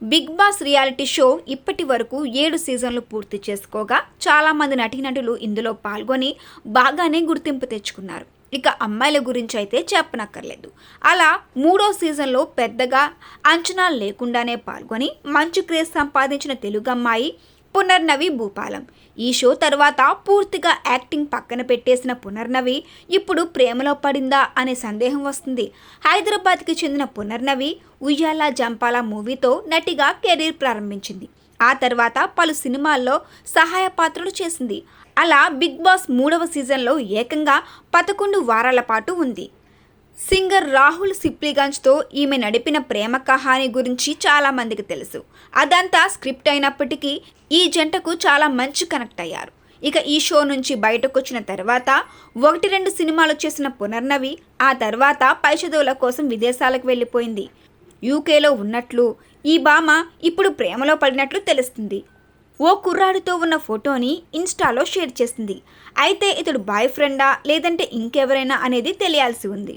Big boss reality show ఇప్పటి వరకు ఏడు సీజన్లు పూర్తి చేసుకోగా చాలామంది నటీనటులు ఇందులో పాల్గొని బాగానే గుర్తింపు తెచ్చుకున్నారు. ఇక అమ్మాయిల గురించి అయితే చెప్పనక్కర్లేదు. అలా మూడో సీజన్లో పెద్దగా అంచనాలు లేకుండానే పాల్గొని మంచి క్రేజ్ సంపాదించిన తెలుగు అమ్మాయి పునర్నవి భూపాలం. ఈ షో తర్వాత పూర్తిగా యాక్టింగ్ పక్కన పెట్టేసిన పునర్నవి ఇప్పుడు ప్రేమలో పడిందా అనే సందేహం వస్తుంది. హైదరాబాద్కి చెందిన పునర్నవి ఉయ్యాల జంపాల మూవీతో నటిగా కెరీర్ ప్రారంభించింది. ఆ తర్వాత పలు సినిమాల్లో సహాయ పాత్రలు చేసింది. అలా బిగ్ బాస్ మూడవ సీజన్లో ఏకంగా పదకొండు వారాల పాటు ఉంది. సింగర్ రాహుల్ సిప్లిగంజ్తో ఈమె నడిపిన ప్రేమ కహాని గురించి చాలా మందికి తెలుసు. అదంతా స్క్రిప్ట్ అయినప్పటికీ ఈ జంటకు చాలా మంచి కనెక్ట్ అయ్యారు. ఇక ఈ షో నుంచి బయటకు వచ్చిన తర్వాత ఒకటి రెండు సినిమాలు చేసిన పునర్నవి ఆ తర్వాత పై చదువుల కోసం విదేశాలకు వెళ్ళిపోయింది. యూకేలో ఉన్నట్లు ఈ భామ ఇప్పుడు ప్రేమలో పడినట్లు తెలుస్తుంది. ఓ కుర్రాడితో ఉన్న ఫోటోని ఇన్స్టాలో షేర్ చేసింది అయితే ఇతడు బాయ్ ఫ్రెండా లేదంటే ఇంకెవరైనా అనేది తెలియాల్సి ఉంది.